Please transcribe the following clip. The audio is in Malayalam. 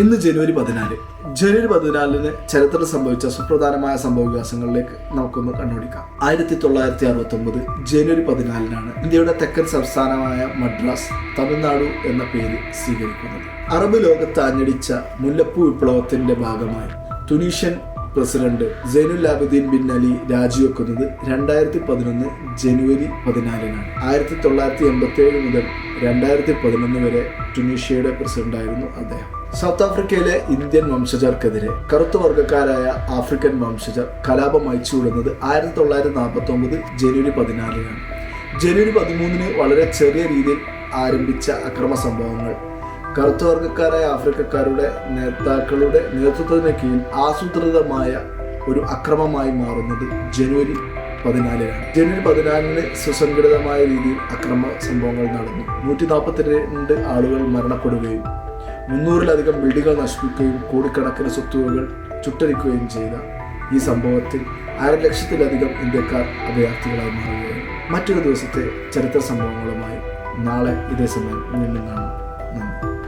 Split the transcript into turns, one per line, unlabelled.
ഇന്ന് ജനുവരി പതിനാല്. ജനുവരി പതിനാലിന് ചരിത്രത്തിൽ സംഭവിച്ച സുപ്രധാനമായ സംഭവ വികാസങ്ങളിലേക്ക് നമുക്കൊന്ന് കണ്ടുപിടിക്കാം ആയിരത്തി തൊള്ളായിരത്തി അറുപത്തി ഒമ്പത് ജനുവരി പതിനാലിനാണ് ഇന്ത്യയുടെ തെക്കൻ സംസ്ഥാനമായ മദ്രാസ് തമിഴ്നാടു എന്ന പേര് സ്വീകരിക്കുന്നത്. അറബ് ലോകത്ത് ആഞ്ഞടിച്ച മുല്ലപ്പൂ വിപ്ലവത്തിന്റെ ഭാഗമായി Tunisian president Zine el Abidine Ben Ali രാജിവെക്കുന്നത് രണ്ടായിരത്തി പതിനൊന്ന് ജനുവരി പതിനാലിനാണ്. ആയിരത്തി തൊള്ളായിരത്തി എൺപത്തി ഏഴ് മുതൽ രണ്ടായിരത്തി പതിനൊന്ന് വരെ ടുനീഷ്യയുടെ പ്രസിഡന്റായിരുന്നു അദ്ദേഹം. സൗത്ത് ആഫ്രിക്കയിലെ ഇന്ത്യൻ വംശജർക്കെതിരെ കറുത്ത വർഗക്കാരായ ആഫ്രിക്കൻ വംശജർ കലാപം അയച്ചുവിടുന്നത് ആയിരത്തി തൊള്ളായിരത്തി നാൽപ്പത്തി ഒമ്പത് ജനുവരി പതിനാലിനാണ്. ജനുവരി പതിമൂന്നിന് വളരെ ചെറിയ രീതിയിൽ ആരംഭിച്ച അക്രമ സംഭവങ്ങൾ. കറുത്ത വർഗക്കാരായ ആഫ്രിക്കക്കാരുടെ നേതാക്കളുടെ നേതൃത്വത്തിന് കീഴിൽ ആസൂത്രിതമായ ഒരു അക്രമമായി മാറുന്നത് ജനുവരി പതിനാലിനാണ് ജനുവരി പതിനാലിന് സുസംഘടിതമായ രീതിയിൽ അക്രമ സംഭവങ്ങൾ നടന്നു. നൂറ്റി നാൽപ്പത്തിരണ്ട് ആളുകൾ മരണപ്പെടുകയും മുന്നൂറിലധികം വീടുകൾ നശിപ്പിക്കുകയും കോടിക്കണക്കിന് സ്വത്തുവകൾ ചുട്ടരിക്കുകയും ചെയ്ത ഈ സംഭവത്തിൽ അര ലക്ഷത്തിലധികം ഇന്ത്യക്കാർ അഭയാർത്ഥികളായി മാറുകയും മറ്റൊരു ദിവസത്തെ ചരിത്ര സംഭവങ്ങളുമായി നാളെ ഇതേ സമയം വീണ്ടും കാണാം. നന്ദി.